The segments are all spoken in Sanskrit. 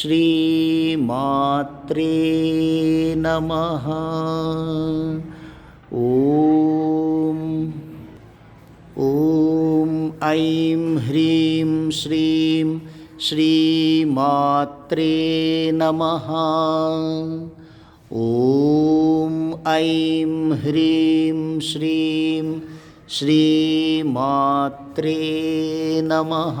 श्रीमात्रे नमः। ॐ ॐ ऐं ह्रीं श्रीं श्रीमात्रे नमः। ॐ ऐं ह्रीं श्रीं श्रीमात्रे नमः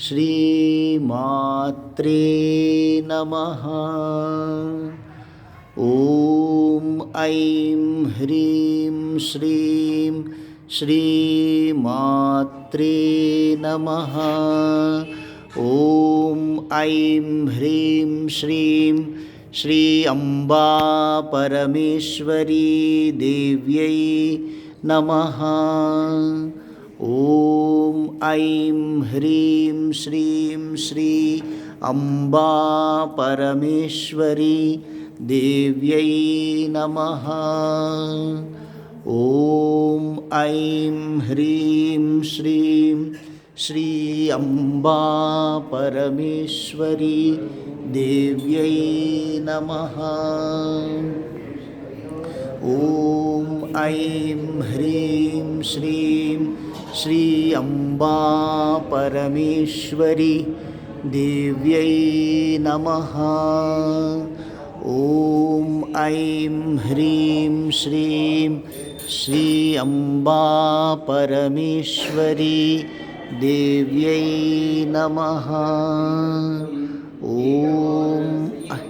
श्रीमात्रे नमः। ॐ ऐं ह्रीं श्रीं श्रीमात्रे नमः। ॐ ऐं ह्रीं श्रीं श्री अम्बा परमेश्वरी देव्यै नमः ॐ ऐं ह्रीं श्रीं श्री अम्बा परमेश्वरी देव्यै नमः। ॐ ऐं ह्रीं श्रीं श्री अम्बा परमेश्वरी देव्यै नमः। ॐ ऐं ह्रीं श्रीं श्री अम्बा परमेश्वरी देव्यै नमः। ॐ ऐं ह्रीं श्रीं श्री अम्बा परमेश्वरी देव्यै नमः। ॐ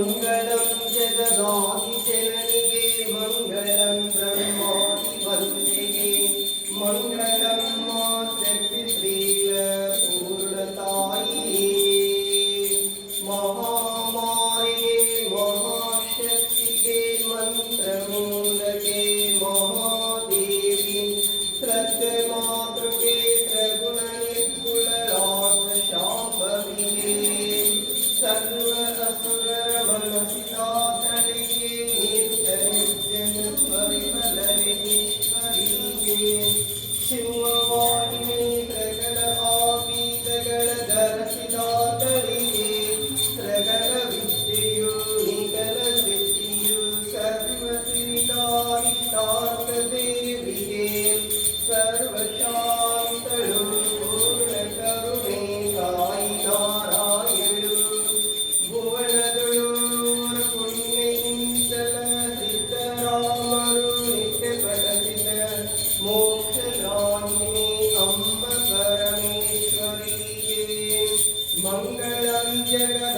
मङ्गलं जगदादिजननिगे मङ्गलं ब्रह्मादिवन्दिगे मङ्गलं Yeah.